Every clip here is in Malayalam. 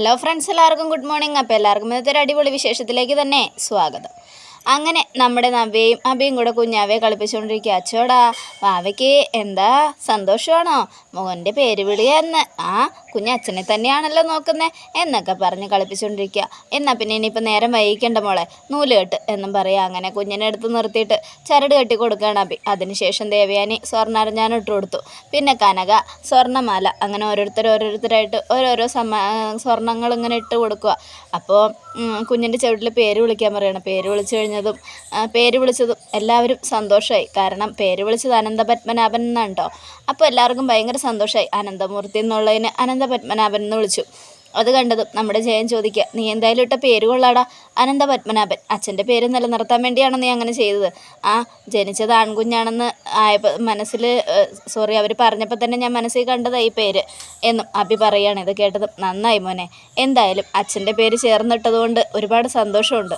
ഹലോ ഫ്രണ്ട്സ് എല്ലാവർക്കും ഗുഡ് മോർണിംഗ് അപ്പോൾ എല്ലാവർക്കും ഇന്നത്തെ ഒരു അടിപൊളി വിശേഷത്തിലേക്ക് തന്നെ സ്വാഗതം. അങ്ങനെ നമ്മുടെ നവ്യയും അബിയും കൂടെ കുഞ്ഞാവയെ കളിപ്പിച്ചുകൊണ്ടിരിക്കുക അച്ചോടാ വാവയ്ക്ക് എന്താ സന്തോഷമാണോ? മോന്റെ പേര് വിളിയെന്ന് ആ കുഞ്ഞച്ഛനെ തന്നെയാണല്ലോ നോക്കുന്നത് എന്നൊക്കെ പറഞ്ഞ് കളിപ്പിച്ചുകൊണ്ടിരിക്കുക എന്നാൽ പിന്നെ ഇനിയിപ്പോൾ നേരം വൈകിക്കേണ്ട മോളെ. നൂൽ കെട്ട് എന്നും പറയാം. അങ്ങനെ കുഞ്ഞിനെ എടുത്ത് നിർത്തിയിട്ട് ചരട് കെട്ടി കൊടുക്കുകയാണ് അബി. അതിനുശേഷം ദേവയാനി സ്വർണാരഞ്ഞാൻ ഇട്ട് കൊടുത്തു. പിന്നെ കനക സ്വർണമാല അങ്ങനെ ഓരോരുത്തർ ഓരോരുത്തരായിട്ട് ഓരോരോ സമ്മാ സ്വർണങ്ങൾ ഇങ്ങനെ ഇട്ട് കൊടുക്കുക അപ്പോൾ കുഞ്ഞിന്റെ ചവിട്ടിൽ പേര് വിളിക്കാൻ പറയണം. പേര് വിളിച്ചു കഴിഞ്ഞതും പേര് വിളിച്ചതും എല്ലാവരും സന്തോഷമായി കാരണം പേര് വിളിച്ചത് അനന്തപത്മനാഭൻ എന്നാണ് കേട്ടോ അപ്പോൾ എല്ലാവർക്കും ഭയങ്കര സന്തോഷമായി അനന്തമൂർത്തി എന്നുള്ളതിന് അനന്തപത്മനാഭൻ എന്ന് വിളിച്ചു. അത് കണ്ടതും നമ്മുടെ ജയൻ ചോദിക്കുക നീ എന്തായാലും ഇട്ട പേര് കൊള്ളാടാ? അനന്തപത്മനാഭൻ. അച്ഛന്റെ പേര് നിലനിർത്താൻ വേണ്ടിയാണോ നീ അങ്ങനെ ചെയ്തത്? ആ ജനിച്ചത് ആൺകുഞ്ഞാണെന്ന് ആയപ്പോൾ മനസ്സിൽ സോറി അവർ പറഞ്ഞപ്പോൾ തന്നെ ഞാൻ മനസ്സിൽ കണ്ടതാ ഈ പേര് എന്നും അഭി പറയുകയാണ്. ഇത് കേട്ടതും നന്നായി മോനെ. എന്തായാലും അച്ഛന്റെ പേര് ചേർന്നിട്ടതുകൊണ്ട് ഒരുപാട് സന്തോഷമുണ്ട്.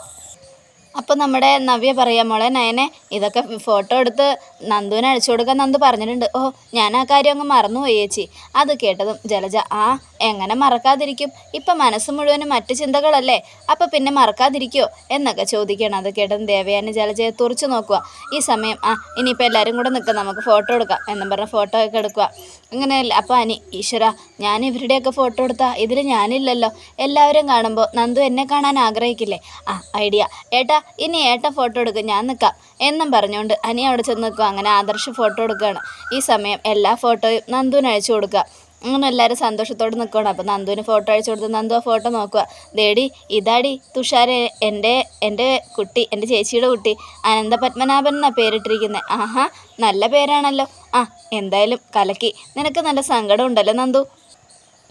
അപ്പോൾ നമ്മുടെ നവ്യ പറയാം മോളെ നയനെ ഇതൊക്കെ ഫോട്ടോ എടുത്ത് നന്ദുവിനെ അഴിച്ചു കൊടുക്കാൻ നന്ദു പറഞ്ഞിട്ടുണ്ട്. ഓ ഞാൻ ആ കാര്യം അങ്ങ് മറന്നുപോയി ചേച്ചി. അത് കേട്ടതും ജലജ ആ എങ്ങനെ മറക്കാതിരിക്കും? ഇപ്പം മനസ്സ് മുഴുവനും മറ്റു ചിന്തകളല്ലേ? അപ്പം പിന്നെ മറക്കാതിരിക്കുമോ എന്നൊക്കെ ചോദിക്കണം അത് കേട്ടതും ദേവയാനി ജലജയെ തുറച്ചു നോക്കുക. ഈ സമയം ആ ഇനിയിപ്പോൾ എല്ലാവരും കൂടെ നിൽക്കാം നമുക്ക് ഫോട്ടോ എടുക്കാം. എന്നും പറഞ്ഞ ഫോട്ടോ ഒക്കെ എടുക്കുക. അങ്ങനെയല്ല അപ്പോൾ അനി ഈശ്വര ഞാൻ ഇവരുടെയൊക്കെ ഫോട്ടോ എടുത്താൽ ഇതിൽ ഞാനില്ലല്ലോ. എല്ലാവരും കാണുമ്പോൾ നന്ദു എന്നെ കാണാൻ ആഗ്രഹിക്കില്ലേ? ആ ഐഡിയ. ഏട്ടാ ഇനി ഏട്ട ഫോട്ടോ എടുക്കും ഞാൻ നിൽക്കാം എന്നും പറഞ്ഞുകൊണ്ട് അനി അവിടെ ചെന്ന് നിൽക്കുക അങ്ങനെ ആദർശ ഫോട്ടോ എടുക്കുകയാണ്. ഈ സമയം എല്ലാ ഫോട്ടോയും നന്ദുവിന് അയച്ചു കൊടുക്കുക. അങ്ങനെ എല്ലാവരും സന്തോഷത്തോടെ നിൽക്കുകയാണ് അപ്പോൾ നന്ദുവിന് ഫോട്ടോ അയച്ചു കൊടുത്ത് നന്ദു ആ ഫോട്ടോ നോക്കുക. ദേടി ഇതാടി തുഷാര എന്റെ എന്റെ കുട്ടി എന്റെ ചേച്ചിയുടെ കുട്ടി അനന്തപത്മനാഭൻ എന്നാണ് പേരിട്ടിരിക്കുന്നത് ആഹാ നല്ല പേരാണല്ലോ. ആ എന്തായാലും കലക്കി. നിനക്ക് നല്ല സങ്കടം ഉണ്ടല്ലോ നന്ദു.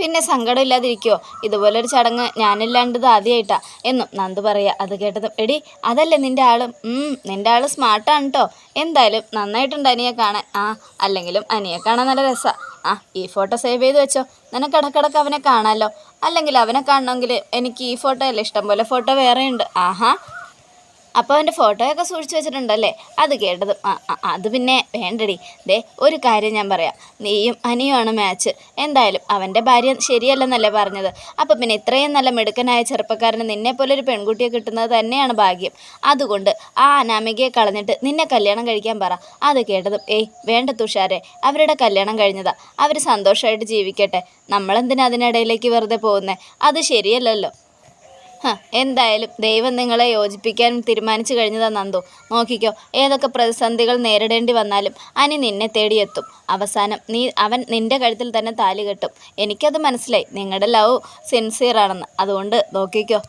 പിന്നെ സങ്കടം ഇല്ലാതിരിക്കുമോ ഇതുപോലൊരു ചടങ്ങ് ഞാനില്ലാണ്ടത് ആദ്യമായിട്ടാ എന്നും നന്ദ് പറയാ. അത് കേട്ടതും എടി അതല്ലേ നിന്റെ ആൾ? നിന്റെ ആൾ സ്മാർട്ടാണ് കേട്ടോ എന്തായാലും നന്നായിട്ടുണ്ട് അനിയെ കാണാൻ. ആ അല്ലെങ്കിലും അനിയെ കാണാൻ നല്ല രസമാണ് ആ ഈ ഫോട്ടോ സേവ് ചെയ്ത് വെച്ചോ. നിനക്ക് ഇടക്കിടക്ക് അവനെ കാണാമല്ലോ അല്ലെങ്കിൽ അവനെ കാണണമെങ്കിൽ എനിക്ക് ഈ ഫോട്ടോ അല്ല ഇഷ്ടം പോലെ ഫോട്ടോ വേറെയുണ്ട്. ആഹാ അപ്പോൾ അവന്റെ ഫോട്ടോയൊക്കെ സൂക്ഷിച്ചു വെച്ചിട്ടുണ്ടല്ലേ? അത് കേട്ടതും അത് പിന്നെ വേണ്ടടി. ദേ ഒരു കാര്യം ഞാൻ പറയാം. നീയും അനിയുമാണ് മാച്ച് എന്തായാലും അവന്റെ ഭാര്യ ശരിയല്ലെന്നല്ലേ പറഞ്ഞത്. അപ്പോൾ പിന്നെ ഇത്രയും നല്ല മിടുക്കനായ ചെറുപ്പക്കാരന് നിന്നെ പോലെ ഒരു പെൺകുട്ടിയെ കിട്ടുന്നത് തന്നെയാണ് ഭാഗ്യം. അതുകൊണ്ട് ആ അനാമികയെ കളഞ്ഞിട്ട് നിന്നെ കല്യാണം കഴിക്കാൻ പറ. അത് കേട്ടതും ഏയ് വേണ്ട തുഷാരെ. അവരുടെ കല്യാണം കഴിഞ്ഞതാ. അവർ സന്തോഷമായിട്ട് ജീവിക്കട്ടെ. നമ്മളെന്തിനാ അതിനിടയിലേക്ക് വെറുതെ പോകുന്നത് അത് ശരിയല്ലല്ലോ. എന്തായാലും ദൈവം നിങ്ങളെ യോജിപ്പിക്കാൻ തീരുമാനിച്ചു കഴിഞ്ഞതാ നന്ദു. നോക്കിക്കോ ഏതൊക്കെ പ്രതിസന്ധികൾ നേരിടേണ്ടി വന്നാലും അനി നിന്നെ തേടിയെത്തും. അവസാനം നീ അവൻ നിന്റെ കഴുത്തിൽ തന്നെ താലി കെട്ടും. എനിക്കത് മനസ്സിലായി. നിങ്ങളുടെ ലവ് സിൻസിയർ ആണെന്ന്. അതുകൊണ്ട് നോക്കിക്കോ.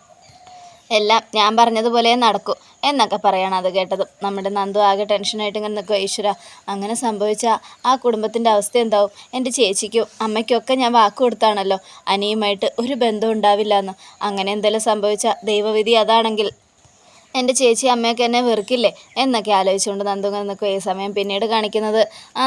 എല്ലാം ഞാൻ പറഞ്ഞതുപോലെ നടക്കും എന്നൊക്കെ പറയണം അത് കേട്ടത്. നമ്മുടെ നന്ദു ആകെ ടെൻഷനായിട്ട് ഇങ്ങനെ നിൽക്കുക ഈശ്വര അങ്ങനെ സംഭവിച്ചാൽ ആ കുടുംബത്തിന്റെ അവസ്ഥ എന്താവും? എന്റെ ചേച്ചിക്കും അമ്മയ്ക്കൊക്കെ ഞാൻ വാക്ക് കൊടുത്താണല്ലോ അനിയുമായിട്ട് ഒരു ബന്ധം ഉണ്ടാവില്ല എന്ന് അങ്ങനെ എന്തെങ്കിലും സംഭവിച്ചാൽ ദൈവവിധി അതാണെങ്കിൽ എന്റെ ചേച്ചി അമ്മയൊക്കെ എന്നെ വെറുക്കില്ലേ? എന്നൊക്കെ ആലോചിച്ചുകൊണ്ട് നന്ദുങ്ങൾ നിൽക്കും ഈ സമയം പിന്നീട് കാണിക്കുന്നത്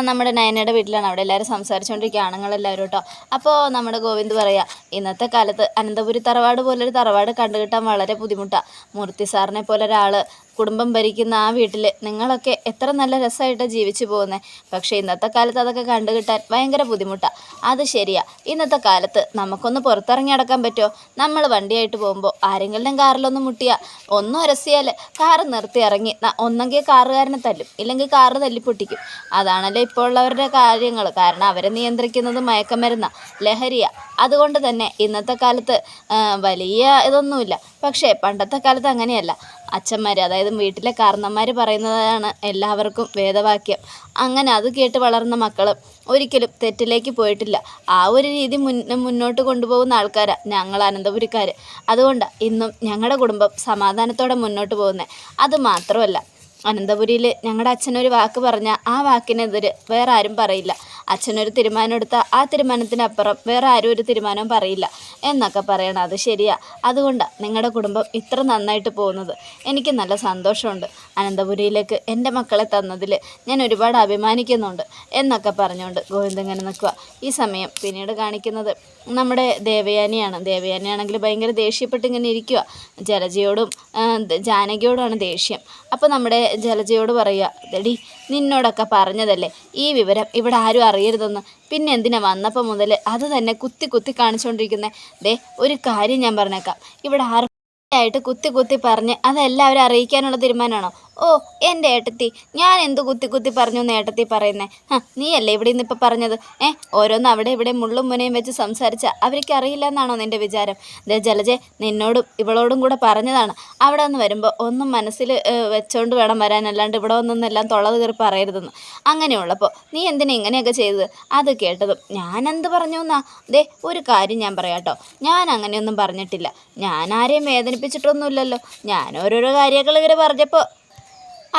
നമ്മുടെ നയനയുടെ വീട്ടിലാണ്. അവിടെ എല്ലാവരും സംസാരിച്ചുകൊണ്ടിരിക്കുക ആണുങ്ങളെല്ലാവരും കേട്ടോ. അപ്പോൾ നമ്മുടെ ഗോവിന്ദ് പറയുക ഇന്നത്തെ കാലത്ത് അനന്തപുരി തറവാട് പോലൊരു തറവാട് കണ്ടുകിട്ടാൻ വളരെ ബുദ്ധിമുട്ടാണ് മൂർത്തി സാറിനെ പോലെ ഒരാൾ കുടുംബം ഭരിക്കുന്ന ആ വീട്ടിൽ നിങ്ങളൊക്കെ എത്ര നല്ല രസമായിട്ടാണ് ജീവിച്ചു പോകുന്നത് പക്ഷേ ഇന്നത്തെ കാലത്ത് അതൊക്കെ കണ്ടുകിട്ടാൻ ഭയങ്കര ബുദ്ധിമുട്ടാണ് അത് ശരിയാ. ഇന്നത്തെ കാലത്ത് നമുക്കൊന്ന് പുറത്തിറങ്ങി അടക്കാൻ പറ്റുമോ നമ്മൾ വണ്ടിയായിട്ട് പോകുമ്പോൾ ആരെങ്കിലും കാറിലൊന്ന് മുട്ടിയാൽ ഒന്നും ഉരസിയാൽ കാറ് നിർത്തി ഇറങ്ങി ഒന്നെങ്കിൽ കാറുകാരനെ തല്ലും ഇല്ലെങ്കിൽ കാറ് തല്ലിപ്പൊട്ടിക്കും. അതാണല്ലോ ഇപ്പോൾ ഉള്ളവരുടെ കാര്യങ്ങൾ കാരണം അവരെ നിയന്ത്രിക്കുന്നത് മയക്കമരുന്ന ലഹരിയ. അതുകൊണ്ട് തന്നെ ഇന്നത്തെ കാലത്ത് വലിയ ഇതൊന്നുമില്ല. പക്ഷേ പണ്ടത്തെ കാലത്ത് അങ്ങനെയല്ല. അച്ഛന്മാർ അതായത് വീട്ടിലെ കാരണന്മാർ പറയുന്നതാണ് എല്ലാവർക്കും വേദവാക്യം. അങ്ങനെ അത് കേട്ട് വളർന്ന മക്കൾ ഒരിക്കലും തെറ്റിലേക്ക് പോയിട്ടില്ല. ആ ഒരു രീതി മുന്നേ മുന്നോട്ട് കൊണ്ടുപോകുന്ന ആൾക്കാരാണ് ഞങ്ങൾ അനന്തപുരിക്കാർ അതുകൊണ്ട് ഇന്നും ഞങ്ങളുടെ കുടുംബം സമാധാനത്തോടെ മുന്നോട്ട് പോകുന്നത് അത് മാത്രമല്ല അനന്തപുരിയിൽ ഞങ്ങളുടെ അച്ഛനൊരു വാക്ക് പറഞ്ഞാൽ ആ വാക്കിനെതിരെ വേറെ ആരും പറയില്ല. അച്ഛനൊരു തീരുമാനം എടുത്ത ആ തീരുമാനത്തിനപ്പുറം വേറെ ആരും ഒരു തീരുമാനവും പറയില്ല എന്നൊക്കെ പറയണം. അത് ശരിയാ. അതുകൊണ്ടാണ് നിങ്ങളുടെ കുടുംബം ഇത്ര നന്നായിട്ട് പോകുന്നത്. എനിക്ക് നല്ല സന്തോഷമുണ്ട്. അനന്തപുരിയിലേക്ക് എന്റെ മക്കളെ തന്നതിൽ ഞാൻ ഒരുപാട് അഭിമാനിക്കുന്നുണ്ട് എന്നൊക്കെ പറഞ്ഞുകൊണ്ട് ഗോവിന്ദൻ ഇങ്ങനെ നിൽക്കുക ഈ സമയം പിന്നീട് കാണിക്കുന്നത് നമ്മുടെ ദേവയാനിയാണ്. ദേവയാനിയാണെങ്കിൽ ഭയങ്കര ദേഷ്യപ്പെട്ട് ഇങ്ങനെ ഇരിക്കുക ജലജയോടും ജാനകിയോടുമാണ് ദേഷ്യം. അപ്പോൾ നമ്മുടെ ജലജയോട് പറയുക എടി നിന്നോടൊക്കെ പറഞ്ഞതല്ലേ? ഈ വിവരം ഇവിടെ ആരും അറിയരുതെന്ന് പിന്നെ എന്തിനാ വന്നപ്പോൾ മുതൽ അത് തന്നെ കുത്തി കുത്തി കാണിച്ചുകൊണ്ടിരിക്കുന്നത് ദേ ഒരു കാര്യം ഞാൻ പറഞ്ഞേക്കാം. ഇവിടെ ആർ ആയിട്ട് കുത്തി കുത്തി പറഞ്ഞ് അതെല്ലാവരും അറിയിക്കാനുള്ള തീരുമാനമാണോ? ഓ എന്റെ ഏട്ടത്തി. ഞാൻ എന്ത് കുത്തി കുത്തി പറഞ്ഞു എന്ന് ഏട്ടത്തി പറയുന്നേ? ഹ നീയല്ലേ ഇവിടെ നിന്ന് ഇപ്പം പറഞ്ഞത്? ഏ ഓരോന്ന് അവിടെ ഇവിടെ മുള്ളും മുനയും വെച്ച് സംസാരിച്ച അവർക്ക് അറിയില്ല എന്നാണോ നിന്റെ വിചാരം? ദേ ജലജെ നിന്നോടും ഇവളോടും കൂടെ പറഞ്ഞതാണ്. അവിടെ നിന്ന് വരുമ്പോൾ ഒന്നും മനസ്സിൽ വെച്ചോണ്ട് വേണം വരാൻ അല്ലാണ്ട് ഇവിടെ ഒന്നെല്ലാം തൊള്ളത് കയറി പറയരുതെന്ന്. അങ്ങനെയുള്ളപ്പോൾ നീ എന്തിനാ ഇങ്ങനെയൊക്കെ ചെയ്തത്? അത് കേട്ടതും ഞാൻ എന്ത് പറഞ്ഞു എന്നാ? ദേ ഒരു കാര്യം ഞാൻ പറയാട്ടോ. ഞാൻ അങ്ങനെയൊന്നും പറഞ്ഞിട്ടില്ല. ഞാൻ ആരെയും വേദനിപ്പിച്ചിട്ടൊന്നുമില്ലല്ലോ. ഞാൻ ഓരോരോ കാര്യങ്ങൾ ഇങ്ങനെ പറഞ്ഞപ്പോൾ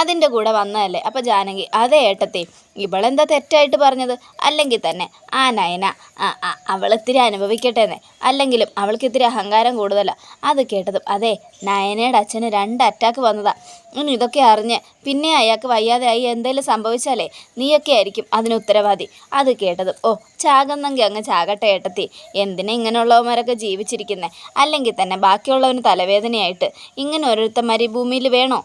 അതിന്റെ കൂടെ വന്നതല്ലേ? അപ്പോൾ ജാനകി അതേ ഏട്ടത്തി ഇവളെന്താ തെറ്റായിട്ട് പറഞ്ഞത്? അല്ലെങ്കിൽ തന്നെ ആ നയന ആ ആ അവളിത്തിരി അനുഭവിക്കട്ടെ എന്നേ അല്ലെങ്കിലും അവൾക്ക് ഇത്തിരി അഹങ്കാരം കൂടുതലാണ് അത് കേട്ടതും അതെ നയനയുടെ അച്ഛന് രണ്ട് അറ്റാക്ക് വന്നതാ. ഇനി ഇതൊക്കെ അറിഞ്ഞ് പിന്നെ അയാൾക്ക് വയ്യാതെ ആയി എന്തെങ്കിലും സംഭവിച്ചാലേ നീയൊക്കെ ആയിരിക്കും അതിന് ഉത്തരവാദി. അത് കേട്ടതും ഓ ചാകുന്നെങ്കിൽ അങ്ങ് ചാകട്ടെ ഏട്ടത്തി. എന്തിനാ ഇങ്ങനെയുള്ളവന്മാരൊക്കെ ജീവിച്ചിരിക്കുന്നത് അല്ലെങ്കിൽ തന്നെ ബാക്കിയുള്ളവന് തലവേദനയായിട്ട് ഇങ്ങനെ ഓരോരുത്തന്മാർ ഈ ഭൂമിയിൽ വേണോ?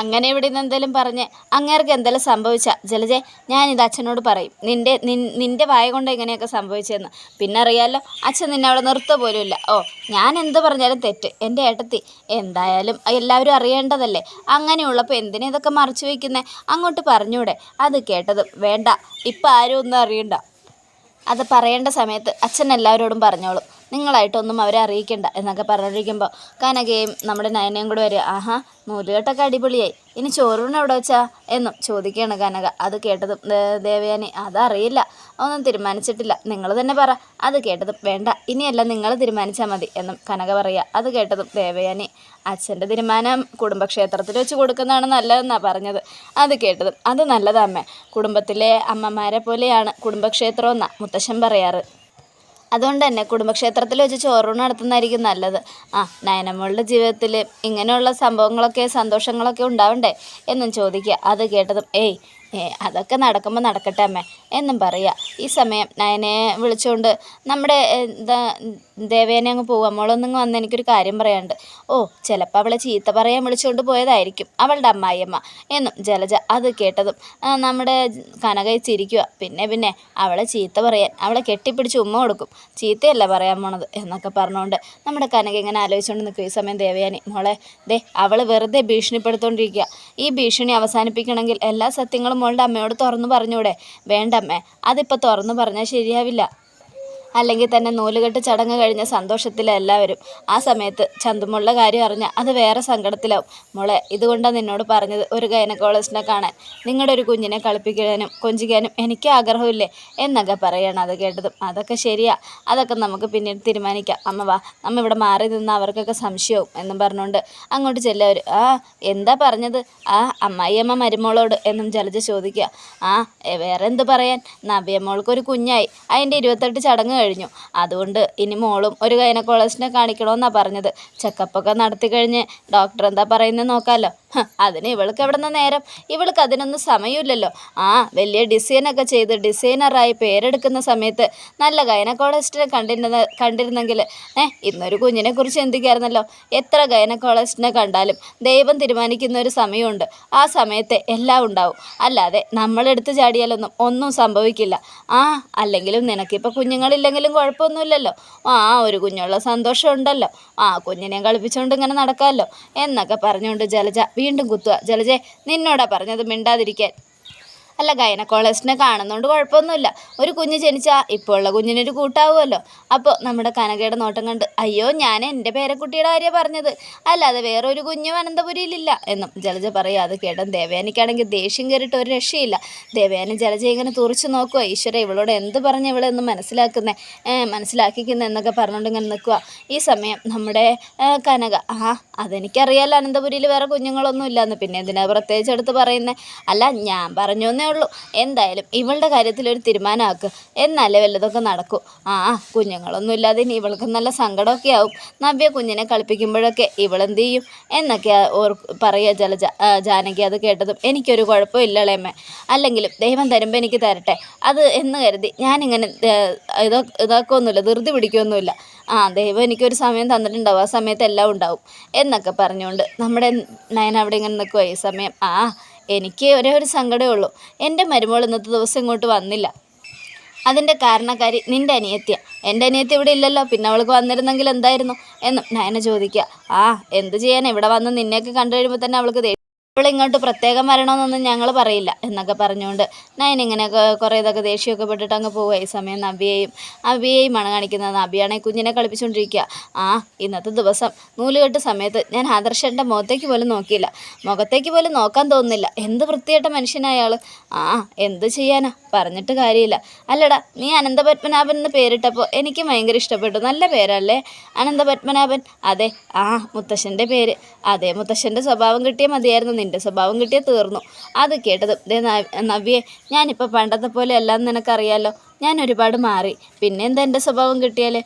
അങ്ങനെ ഇവിടെ നിന്ന് എന്തെങ്കിലും പറഞ്ഞ് അങ്ങേർക്ക് എന്തെങ്കിലും സംഭവിച്ച ജലജെ ഞാനിത് അച്ഛനോട് പറയും. നിന്റെ നിൻ നിന്റെ വായ കൊണ്ട് ഇങ്ങനെയൊക്കെ സംഭവിച്ചതെന്ന് പിന്നെ അറിയാമല്ലോ അച്ഛൻ നിന്നെ അവിടെ നിർത്തു പോലുമില്ല. ഓ ഞാൻ എന്ത് പറഞ്ഞാലും തെറ്റ്. എന്റെ ഏട്ടത്തി എന്തായാലും എല്ലാവരും അറിയേണ്ടതല്ലേ? അങ്ങനെയുള്ളപ്പോൾ എന്തിനാ ഇതൊക്കെ മറച്ചു വയ്ക്കുന്നത് അങ്ങോട്ട് പറഞ്ഞൂടെ. അത് കേട്ടത് വേണ്ട. ഇപ്പം ആരും ഒന്നും അറിയണ്ട. അത് പറയേണ്ട സമയത്ത് അച്ഛൻ എല്ലാവരോടും പറഞ്ഞോളും. നിങ്ങളായിട്ടൊന്നും അവരെ അറിയിക്കണ്ട എന്നൊക്കെ പറഞ്ഞിരിക്കുമ്പോൾ കനകയും നമ്മുടെ നയനയും കൂടെ വരിക. ആഹാ നൂലുകെട്ടൊക്കെ അടിപൊളിയായി. ഇനി ചോറൂണ് എവിടെ വെച്ചാ? എന്നും ചോദിക്കുകയാണ് കനക. അത് കേട്ടതും ദേവയാനി അതറിയില്ല. ഒന്നും തീരുമാനിച്ചിട്ടില്ല. നിങ്ങൾ തന്നെ പറ. അത് കേട്ടതും വേണ്ട. ഇനിയല്ല നിങ്ങൾ തീരുമാനിച്ചാൽ മതി എന്നും കനക പറയുക. അത് കേട്ടതും ദേവയാനി അച്ഛന്റെ തീരുമാനം കുടുംബക്ഷേത്രത്തിൽ വെച്ച് കൊടുക്കുന്നതാണ് നല്ലതെന്നാണ് പറഞ്ഞത്. അത് കേട്ടതും അത് നല്ലതാ കുടുംബത്തിലെ അമ്മമാരെ പോലെയാണ് കുടുംബക്ഷേത്രം എന്നാണ് മുത്തശ്ശൻ പറയാറ്. അതുകൊണ്ട് തന്നെ കുടുംബക്ഷേത്രത്തിൽ വെച്ച് ചോറൂണ് നടത്തുന്നതായിരിക്കും നല്ലത്. ആ നയനമ്മളുടെ ജീവിതത്തിൽ ഇങ്ങനെയുള്ള സംഭവങ്ങളൊക്കെ സന്തോഷങ്ങളൊക്കെ ഉണ്ടാവണ്ടേ? എന്നും ചോദിക്കുക. അത് കേട്ടതും ഏയ് അതൊക്കെ നടക്കുമ്പോൾ നടക്കട്ടെ അമ്മേ എന്നും പറയുക ഈ സമയം നയനെ വിളിച്ചുകൊണ്ട് നമ്മുടെ എന്താ ദേവേനെ അങ്ങ് പോവുക മോളൊന്നും വന്ന് എനിക്കൊരു കാര്യം പറയാണ്ട് ഓ ചിലപ്പോൾ അവളെ ചീത്ത പറയാൻ വിളിച്ചുകൊണ്ട് പോയതായിരിക്കും അവളുടെ അമ്മായിയമ്മ എന്നും ജലജ അത് കേട്ടതും. നമ്മുടെ കനക ചിരിക്കുക പിന്നെ പിന്നെ അവളെ ചീത്ത പറയാൻ അവളെ കെട്ടിപ്പിടിച്ച് ഉമ്മ കൊടുക്കും. ചീത്തയല്ല പറയാൻ പോണത് എന്നൊക്കെ പറഞ്ഞുകൊണ്ട് നമ്മുടെ കനക ഇങ്ങനെ ആലോചിച്ചുകൊണ്ട് നിൽക്കും ഈ സമയം ദേവയാനി മോളെ ദേ അവൾ വെറുതെ ഭീഷണിപ്പെടുത്തോണ്ടിരിക്കുക ഈ ഭീഷണി അവസാനിപ്പിക്കണമെങ്കിൽ എല്ലാ സത്യങ്ങളും മോളുടെ അമ്മയോട് തുറന്നു പറഞ്ഞൂടെ? വേണ്ട അമ്മേ അതിപ്പോൾ തുറന്നു പറഞ്ഞാൽ ശരിയാവില്ല. അല്ലെങ്കിൽ തന്നെ നൂലുകെട്ട് ചടങ്ങ് കഴിഞ്ഞ സന്തോഷത്തിലാണ് എല്ലാവരും. ആ സമയത്ത് ചന്തുമുള്ള കാര്യം അറിഞ്ഞ അത് വേറെ സങ്കടത്തിലാവും. മോളെ ഇതുകൊണ്ടാണ് നിന്നോട് പറഞ്ഞത് ഒരു ഗൈനക്കോളജിസ്റ്റിനെ കാണാൻ. നിങ്ങളുടെ ഒരു കുഞ്ഞിനെ കളിപ്പിക്കാനും കൊഞ്ചിക്കാനും എനിക്ക് ആഗ്രഹമില്ലേ എന്നൊക്കെ പറയണം അത് കേട്ടതും. അതൊക്കെ ശരിയാ. അതൊക്കെ നമുക്ക് പിന്നീട് തീരുമാനിക്കാം. അമ്മ വാ നമ്മ ഇവിടെ മാറി നിന്ന് അവർക്കൊക്കെ സംശയവും എന്നും പറഞ്ഞുകൊണ്ട് അങ്ങോട്ട് ചെല്ലവർ ആ എന്താ പറഞ്ഞത്? ആ അമ്മായിയമ്മ മരുമോളോട് എന്നും ജലജ ചോദിക്കുക ആ വേറെ എന്ത് പറയാൻ? നവ്യമോൾക്കൊരു കുഞ്ഞായി. അതിന്റെ ഇരുപത്തെട്ട് ചടങ്ങ് കഴിഞ്ഞു. അതുകൊണ്ട് ഇനി മോളും ഒരു ഗൈനക്കോളജിസ്റ്റിനെ കാണിക്കണമെന്നാണ് പറഞ്ഞത്. ചെക്കപ്പൊക്കെ നടത്തി കഴിഞ്ഞ് ഡോക്ടർ എന്താ പറയുന്നത് നോക്കാമല്ലോ അതിന് ഇവൾക്ക് എവിടെ നിന്ന് നേരം? ഇവൾക്ക് അതിനൊന്നും സമയമില്ലല്ലോ. ആ വലിയ ഡിസൈനൊക്കെ ചെയ്ത് ഡിസൈനറായി പേരെടുക്കുന്ന സമയത്ത് നല്ല ഗൈനക്കോളജിസ്റ്റിനെ കണ്ടിരുന്ന കണ്ടിരുന്നെങ്കിൽ ഏ ഇന്നൊരു കുഞ്ഞിനെ കുറിച്ച് ചിന്തിക്കായിരുന്നല്ലോ. എത്ര ഗൈനക്കോളജിസ്റ്റിനെ കണ്ടാലും ദൈവം തീരുമാനിക്കുന്ന ഒരു സമയമുണ്ട്. ആ സമയത്തെ എല്ലാം ഉണ്ടാവും. അല്ലാതെ നമ്മളെടുത്ത് ചാടിയാലൊന്നും ഒന്നും സംഭവിക്കില്ല. ആ അല്ലെങ്കിലും നിനക്കിപ്പോൾ കുഞ്ഞുങ്ങളില്ലെങ്കിലും കുഴപ്പമൊന്നുമില്ലല്ലോ. ആ ഒരു കുഞ്ഞുള്ള സന്തോഷം ഉണ്ടല്ലോ ആ കുഞ്ഞിനെ കളിപ്പിച്ചുകൊണ്ട് ഇങ്ങനെ നടക്കാമല്ലോ. എന്നൊക്കെ പറഞ്ഞുകൊണ്ട് ജലജ വീണ്ടും കുത്തുക. ജലജെ നിന്നോടാ പറഞ്ഞത് മിണ്ടാതിരിക്കാൻ. അല്ല ഗൈനക്കോളജിസ്റ്റിനെ കാണുന്നതുകൊണ്ട് കുഴപ്പമൊന്നുമില്ല ഒരു കുഞ്ഞ് ജനിച്ചാൽ ഇപ്പോൾ ഉള്ള കുഞ്ഞിനൊരു കൂട്ടാവുമല്ലോ. അപ്പോൾ നമ്മുടെ കനകയുടെ നോട്ടം കണ്ട് അയ്യോ ഞാൻ എന്റെ പേരക്കുട്ടിയുടെ കാര്യമാണ് പറഞ്ഞത്. അല്ലാതെ വേറൊരു കുഞ്ഞും അനന്തപുരിയിലില്ല എന്നും ജലജ പറയുക അത് കേട്ടൻ ദേവയാനിക്കാണെങ്കിൽ ദേഷ്യം കയറിയിട്ട് ഒരു രക്ഷയില്ല. ദേവയാനി ജലജ ഇങ്ങനെ തുറച്ചു നോക്കുക ഈശ്വര ഇവളോട് എന്ത് പറഞ്ഞ് ഇവളെന്ന് മനസ്സിലാക്കുന്നേ? മനസ്സിലാക്കിക്കുന്നേ? എന്നൊക്കെ പറഞ്ഞുകൊണ്ട് ഇങ്ങനെ നിൽക്കുക ഈ സമയം നമ്മുടെ കനക ആ അതെനിക്കറിയാലോ അനന്തപുരിയിൽ വേറെ കുഞ്ഞുങ്ങളൊന്നും ഇല്ലയെന്ന് പിന്നെ എന്തിനാ പ്രത്യേകിച്ച് എടുത്ത് പറയുന്നത് അല്ല ഞാൻ പറഞ്ഞു ഉള്ളൂ എന്തായാലും ഇവളുടെ കാര്യത്തിൽ ഒരു തീരുമാനമാക്കുക എന്നാലേ വല്ലതൊക്കെ നടക്കൂ. ആ കുഞ്ഞുങ്ങളൊന്നും ഇല്ലാതെ ഇനി ഇവൾക്ക് നല്ല സങ്കടമൊക്കെ ആവും. നവ്യ കുഞ്ഞിനെ കളിപ്പിക്കുമ്പോഴൊക്കെ ഇവളെന്ത് ചെയ്യും എന്നൊക്കെ ഓർ പറയുക ജലജ ജാനകി അത് കേട്ടതും എനിക്കൊരു കുഴപ്പമില്ല ഇളയമ്മ അല്ലെങ്കിലും ദൈവം തരുമ്പോൾ എനിക്ക് തരട്ടെ. അത് എന്ന് കരുതി ഞാനിങ്ങനെ ഇതോ ഇതാക്കൊന്നുമില്ല ധൃതി പിടിക്കൊന്നുമില്ല ആ ദൈവം എനിക്കൊരു സമയം തന്നിട്ടുണ്ടാവും. ആ സമയത്ത് എല്ലാം ഉണ്ടാവും. എന്നൊക്കെ പറഞ്ഞുകൊണ്ട് നമ്മുടെ നയൻ അവിടെ ഇങ്ങനെ നിൽക്കുക ഈ സമയം. ആ എനിക്ക് ഒരേ ഒരു സങ്കടമേ ഉള്ളൂ. എന്റെ മരുമോൾ ഇന്നത്തെ ദിവസം ഇങ്ങോട്ട് വന്നില്ല. അതിന്റെ കാരണക്കാരി നിന്റെ അനിയത്തിയ. എന്റെ അനിയത്തി ഇവിടെ ഇല്ലല്ലോ. പിന്നെ അവൾക്ക് വന്നിരുന്നെങ്കിൽ എന്തായിരുന്നു? എന്നും നയന ചോദിക്കുക. ആ എന്ത് ചെയ്യാൻ ഇവിടെ വന്ന് നിന്നെയൊക്കെ കണ്ടു കഴിയുമ്പോൾ തന്നെ അവൾക്ക് അവൾ ഇങ്ങോട്ട് പ്രത്യേകം വരണമെന്നൊന്നും ഞങ്ങൾ പറയില്ല എന്നൊക്കെ പറഞ്ഞുകൊണ്ട് നയൻ ഇങ്ങനെ കുറേ ഇതൊക്കെ ദേഷ്യമൊക്കെ പെട്ടിട്ട് അങ്ങ് പോവുക ഈ സമയം നബിയെയും അബിയെയുമാണ് കാണിക്കുന്നത്. നബിയാണെങ്കിൽ കുഞ്ഞിനെ കളിപ്പിച്ചുകൊണ്ടിരിക്കുക. ആ ഇന്നത്തെ ദിവസം നൂലുകെട്ട് സമയത്ത് ഞാൻ ആദർശന്റെ മുഖത്തേക്ക് പോലും നോക്കിയില്ല. മുഖത്തേക്ക് പോലും നോക്കാൻ തോന്നുന്നില്ല. എന്ത് വൃത്തിയായിട്ട മനുഷ്യനായാൾ ആ എന്ത് ചെയ്യാനാ? പറഞ്ഞിട്ട് കാര്യമില്ല. അല്ലടാ നീ അനന്തപത്മനാഭൻ എന്ന് പേരിട്ടപ്പോൾ എനിക്ക് ഭയങ്കര ഇഷ്ടപ്പെട്ടു. നല്ല പേരല്ലേ? അനന്തപത്മനാഭൻ? അതെ ആ മുത്തശ്ശന്റെ പേര്. അതെ മുത്തശ്ശന്റെ സ്വഭാവം കിട്ടിയാൽ മതിയായിരുന്നു നിന്റെ സ്വഭാവം കിട്ടിയാൽ തീർന്നു. അത് കേട്ടത് ദേ നവ്യെ ഞാനിപ്പോൾ പണ്ടത്തെ പോലെ അല്ലാന്ന് നിനക്കറിയാലോ. ഞാൻ ഒരുപാട് മാറി. പിന്നെ എന്താ എന്റെ സ്വഭാവം കിട്ടിയാൽ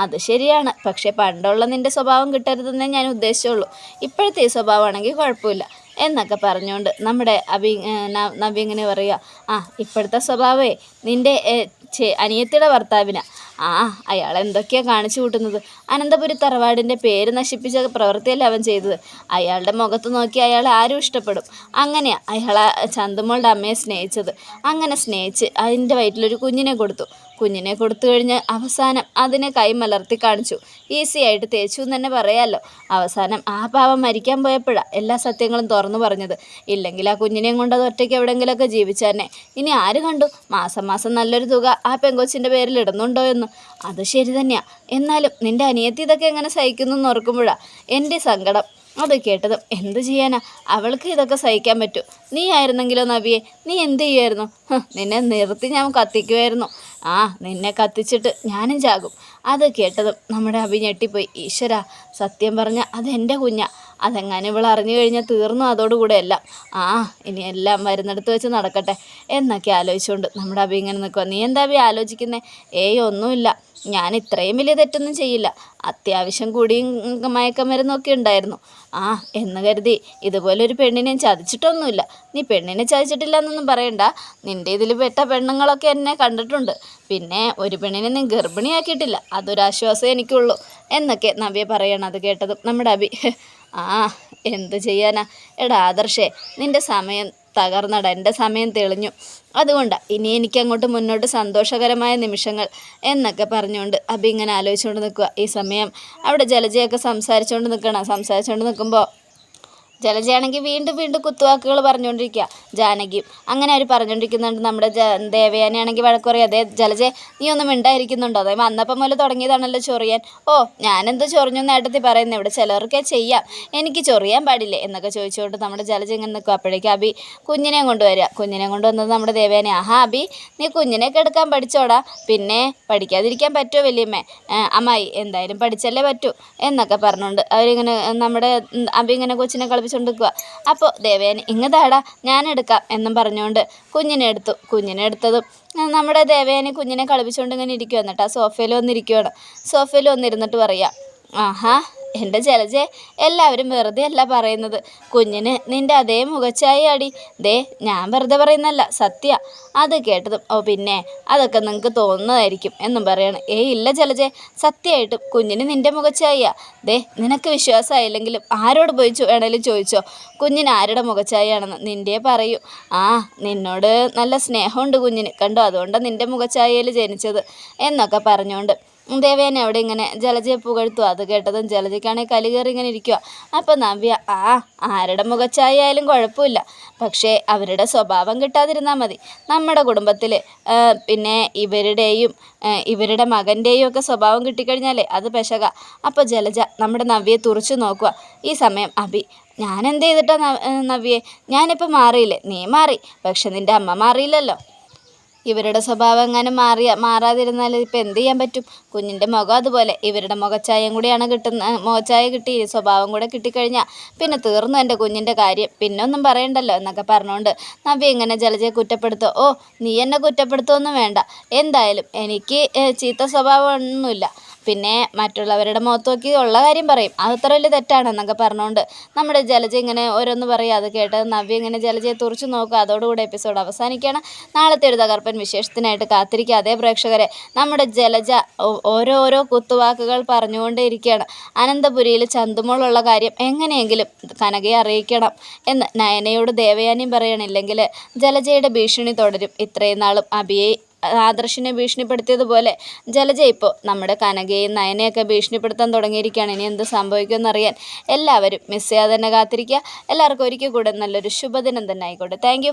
അത് ശരിയാണ്. പക്ഷേ പണ്ടുള്ള നിന്റെ സ്വഭാവം കിട്ടരുതെന്നേ ഞാൻ ഉദ്ദേശിച്ചുള്ളൂ. ഇപ്പോഴത്തെ ഈ സ്വഭാവമാണെങ്കിൽ കുഴപ്പമില്ല. എന്നൊക്കെ പറഞ്ഞുകൊണ്ട് നമ്മുടെ അഭി നവ്യങ്ങനെ പറയുക. ആ ഇപ്പോഴത്തെ സ്വഭാവമേ നിന്റെ ചെ- അനിയത്തിയുടെ ഭർത്താവിനാ. ആ അയാൾ എന്തൊക്കെയാണ് കാണിച്ചു കൂട്ടുന്നത്? അനന്തപുരി തറവാടിന്റെ പേര് നശിപ്പിച്ച പ്രവൃത്തിയല്ല അവൻ ചെയ്തത്? അയാളുടെ മുഖത്ത് നോക്കി അയാൾ ആരും ഇഷ്ടപ്പെടും. അങ്ങനെയാണ് അയാൾ ചന്തുമോളുടെ അമ്മയെ സ്നേഹിച്ചത്. അങ്ങനെ സ്നേഹിച്ച് അതിന്റെ വയറ്റിലൊരു കുഞ്ഞിനെ കൊടുത്തു. കുഞ്ഞിനെ കൊടുത്തു കഴിഞ്ഞ് അവസാനം അതിനെ കൈമലർത്തി കാണിച്ചു. ഈസി ആയിട്ട് തേച്ചു എന്ന് തന്നെ പറയാമല്ലോ അവസാനം ആ പാവം മരിക്കാൻ പോയപ്പോഴാണ് എല്ലാ സത്യങ്ങളും തുറന്നു പറഞ്ഞത്. ഇല്ലെങ്കിൽ ആ കുഞ്ഞിനെയും കൊണ്ട് അത് ഒറ്റയ്ക്ക് എവിടെയെങ്കിലുമൊക്കെ ജീവിച്ചാന്നെ ഇനി ആര് കണ്ടു? മാസം മാസം നല്ലൊരു തുക ആ പെങ്കൊച്ചിന്റെ പേരിൽ ഇടുന്നുണ്ടോ എന്ന്. അത് ശരി തന്നെയാണ് എന്നാലും നിന്റെ അനിയത്തി ഇതൊക്കെ എങ്ങനെ സഹിക്കുന്നു എന്ന് ഓർക്കുമ്പോഴാണ് എന്റെ സങ്കടം. അത് കേട്ടതും എന്ത് ചെയ്യാനാ? അവൾക്ക് ഇതൊക്കെ സഹിക്കാൻ പറ്റൂ. നീ ആയിരുന്നെങ്കിലോ നബിയെ? നീ എന്ത് ചെയ്യുമായിരുന്നു നിന്നെ നിർത്തി ഞാൻ കത്തിക്കുമായിരുന്നു ആ നിന്നെ കത്തിച്ചിട്ട് ഞാനും ചാകും. അത് കേട്ടതും നമ്മുടെ അഭി ഞെട്ടിപ്പോയി. ഈശ്വര സത്യം പറഞ്ഞ അതെന്റെ കുഞ്ഞാ. അതെങ്ങനെ ഇവൾ അറിഞ്ഞു കഴിഞ്ഞാൽ തീർന്നു അതോടുകൂടെ എല്ലാം. ആ ഇനി എല്ലാം മരുന്നെടുത്ത് വെച്ച് നടക്കട്ടെ. എന്നൊക്കെ ആലോചിച്ചുകൊണ്ട് നമ്മുടെ അഭി ഇങ്ങനെ നിൽക്കുക നീ എന്താ അഭി ആലോചിക്കുന്നത് ഏയ് ഒന്നുമില്ല. ഞാൻ ഇത്രയും വലിയ തെറ്റൊന്നും ചെയ്യില്ല. അത്യാവശ്യം കൂടിയും മയക്കമരുന്നൊക്കെ ഉണ്ടായിരുന്നു. ആ എന്ന് കരുതി. ഇതുപോലെ ഒരു പെണ്ണിനെ ചതിച്ചിട്ടൊന്നുമില്ല. നീ പെണ്ണിനെ ചതിച്ചിട്ടില്ല എന്നൊന്നും പറയണ്ട. നിന്റെ ഇതിൽ പെട്ട പെണ്ണുങ്ങളൊക്കെ എന്നെ കണ്ടിട്ടുണ്ട്. പിന്നെ ഒരു പെണ്ണിനെ നീ ഗർഭിണിയാക്കിയിട്ടില്ല. അതൊരാശ്വാസം എനിക്കുള്ളൂ. എന്നൊക്കെ നവ്യ പറയണം അത് കേട്ടതും നമ്മുടെ അഭി. ആ എന്ത് ചെയ്യാനാ? എടാ ആദർശേ നിന്റെ സമയം തകർന്നട. എന്റെ സമയം തെളിഞ്ഞു. അതുകൊണ്ട് ഇനി എനിക്ക് അങ്ങോട്ട് മുന്നോട്ട് സന്തോഷകരമായ നിമിഷങ്ങൾ എന്നൊക്കെ പറഞ്ഞുകൊണ്ട് അഭി ഇങ്ങനെ ആലോചിച്ചുകൊണ്ട് നിൽക്കുക ഈ സമയം അവിടെ ജലജയൊക്കെ സംസാരിച്ചുകൊണ്ട് നിൽക്കണം. സംസാരിച്ചുകൊണ്ട് നിൽക്കുമ്പോൾ ജലജയാണെങ്കിൽ വീണ്ടും വീണ്ടും കുത്തുവാക്കുകൾ പറഞ്ഞുകൊണ്ടിരിക്കുക. ജാനകിയും അങ്ങനെ അവർ പറഞ്ഞുകൊണ്ടിരിക്കുന്നുണ്ട് നമ്മുടെ ജ ദേവയാനിയാണെങ്കിൽ വഴക്ക് പറയും അതേ ജലജ നീ ഒന്നും മിണ്ടായിരിക്കുന്നുണ്ടോ? അതായത് വന്നപ്പം മുതൽ തുടങ്ങിയതാണല്ലോ ചൊറിയാൻ. ഓ ഞാനെന്ത് ചൊറിഞ്ഞു നേട്ടത്തിൽ പറയുന്നത് ഇവിടെ ചിലർക്കേ ചെയ്യാം. എനിക്ക് ചൊറിയാൻ പാടില്ലേ? എന്നൊക്കെ ചോദിച്ചുകൊണ്ട് നമ്മുടെ ജലജ ഇങ്ങനെ നിൽക്കും അപ്പോഴേക്കും അബി കുഞ്ഞിനെ കൊണ്ടുവരിക കുഞ്ഞിനെ കൊണ്ടുവന്നത് നമ്മുടെ ദേവയാനി. ആഹാ അബി നീ കുഞ്ഞിനെയൊക്കെ എടുക്കാൻ പഠിച്ചോടാ. പിന്നെ പഠിക്കാതിരിക്കാൻ പറ്റുമോ വലിയമ്മേ? അമ്മായി എന്തായാലും പഠിച്ചല്ലേ പറ്റൂ എന്നൊക്കെ പറഞ്ഞുകൊണ്ട് അവരിങ്ങനെ നമ്മുടെ അബി ഇങ്ങനെ കൊച്ചിനെ കളിപ്പിച്ചുകൊണ്ട് നിൽക്കുക അപ്പോൾ ദേവേനി ഇങ്ങതാടാ ഞാനെടുക്കാം എന്നും പറഞ്ഞുകൊണ്ട് കുഞ്ഞിനെ എടുത്തു. കുഞ്ഞിനെ എടുത്തതും നമ്മുടെ ദേവേനെ കുഞ്ഞിനെ കളിപ്പിച്ചുകൊണ്ട് ഇങ്ങനെ ഇരിക്കുക എന്നിട്ട് സോഫയിൽ വന്നിരിക്കുകയാണ് സോഫയിൽ വന്നിരുന്നിട്ട് പറയാം ആഹാ എന്റെ ജലജെ എല്ലാവരും വെറുതെ അല്ല പറയുന്നത്. കുഞ്ഞിന് നിന്റെ അതേ മുഖച്ചായ അടി ദേ ഞാൻ വെറുതെ പറയുന്നല്ല സത്യ. അത് കേട്ടതും ഓ പിന്നെ അതൊക്കെ നിങ്ങൾക്ക് തോന്നുന്നതായിരിക്കും എന്നും പറയാണ്. ഏയ് ഇല്ല ജലജെ സത്യമായിട്ടും കുഞ്ഞിന് നിന്റെ മുഖച്ചായ. ദേ നിനക്ക് വിശ്വാസമായില്ലെങ്കിലും ആരോട് പോയി വേണേലും ചോദിച്ചോ? കുഞ്ഞിന് ആരുടെ മുഖച്ചായയാണെന്ന് നിന്റെ പറയൂ. ആ നിന്നോട് നല്ല സ്നേഹമുണ്ട് കുഞ്ഞിന്. കണ്ടോ അതുകൊണ്ടാണ് നിന്റെ മുഖച്ചായയിൽ ജനിച്ചത് എന്നൊക്കെ പറഞ്ഞുകൊണ്ട് ദേവേനെ അവിടെ ഇങ്ങനെ ജലജയെ പുകഴ്ത്തു അത് കേട്ടതും ജലജയ്ക്കാണെങ്കിൽ കലികേറി ഇങ്ങനെ ഇരിക്കുക അപ്പം നവ്യ ആ ആരുടെ മുഖച്ചായ ആയാലും കുഴപ്പമില്ല. പക്ഷേ അവരുടെ സ്വഭാവം കിട്ടാതിരുന്നാൽ മതി. നമ്മുടെ കുടുംബത്തിൽ പിന്നെ ഇവരുടെയും ഇവരുടെ മകന്റെയും ഒക്കെ സ്വഭാവം കിട്ടിക്കഴിഞ്ഞാലേ അത് പെശക. അപ്പോൾ ജലജ നമ്മുടെ നവ്യയെ തുറച്ചു നോക്കുക ഈ സമയം അഭി ഞാൻ എന്ത് ചെയ്തിട്ടാ നവ്യെ ഞാനിപ്പോൾ മാറിയില്ലേ? നീ മാറി. പക്ഷെ നിന്റെ അമ്മ മാറിയില്ലല്ലോ. ഇവരുടെ സ്വഭാവം എങ്ങനെ മാറിയ മാറാതിരുന്നാൽ ഇപ്പം എന്ത് ചെയ്യാൻ പറ്റും? കുഞ്ഞിന്റെ മുഖം അതുപോലെ. ഇവരുടെ മുഖച്ചായം കൂടിയാണ് കിട്ടുന്ന മുഖച്ചായ കിട്ടി സ്വഭാവം കൂടെ കിട്ടിക്കഴിഞ്ഞാൽ പിന്നെ തീർന്നു എന്റെ കുഞ്ഞിന്റെ കാര്യം. പിന്നെ ഒന്നും പറയണ്ടല്ലോ എന്നൊക്കെ പറഞ്ഞുകൊണ്ട് നവ്യ ഇങ്ങനെ ജലജയെ കുറ്റപ്പെടുത്തോ. ഓ നീ എന്നെ കുറ്റപ്പെടുത്തുമൊന്നും വേണ്ട. എന്തായാലും എനിക്ക് ചീത്ത സ്വഭാവമൊന്നുമില്ല പിന്നെ മറ്റുള്ളവരുടെ മുഖത്ത് നോക്കി ഉള്ള കാര്യം പറയും. അത് അത്ര വലിയ തെറ്റാണെന്നൊക്കെ പറഞ്ഞുകൊണ്ട് നമ്മുടെ ജലജ ഇങ്ങനെ ഓരോന്ന് പറയും. അത് കേട്ട് നവ്യ ഇങ്ങനെ ജലജയെ തുറച്ചു നോക്കുക. അതോടുകൂടി എപ്പിസോഡ് അവസാനിക്കുകയാണ്. നാളത്തെ ഒരു തകർപ്പൻ വിശേഷത്തിനായിട്ട് കാത്തിരിക്കുക. അതേ പ്രേക്ഷകരെ നമ്മുടെ ജലജ ഓരോരോ കുത്തുവാക്കുകൾ പറഞ്ഞുകൊണ്ടേ ഇരിക്കുകയാണ് അനന്തപുരിയിൽ ചന്തുമോളുള്ള കാര്യം എങ്ങനെയെങ്കിലും കനകയെ അറിയിക്കണം എന്ന് നയനയോട് ദേവയാനിയും പറയണില്ലെങ്കിൽ ജലജയുടെ ഭീഷണി തുടരും. ഇത്രയും നാളും അബിയെ ആദർശിനെ ഭീഷണിപ്പെടുത്തിയതുപോലെ ജലജ ഇപ്പോൾ നമ്മുടെ കനകയും നയനെയൊക്കെ ഭീഷണിപ്പെടുത്താൻ തുടങ്ങിയിരിക്കുകയാണ്. ഇനി എന്ത് സംഭവിക്കുമെന്നറിയാൻ എല്ലാവരും മിസ് ചെയ്യാതെ തന്നെ കാത്തിരിക്കുക. എല്ലാവർക്കും ഒരിക്കൽ കൂടെ നല്ലൊരു ശുഭദിനം തന്നെ ആയിക്കോട്ടെ. താങ്ക്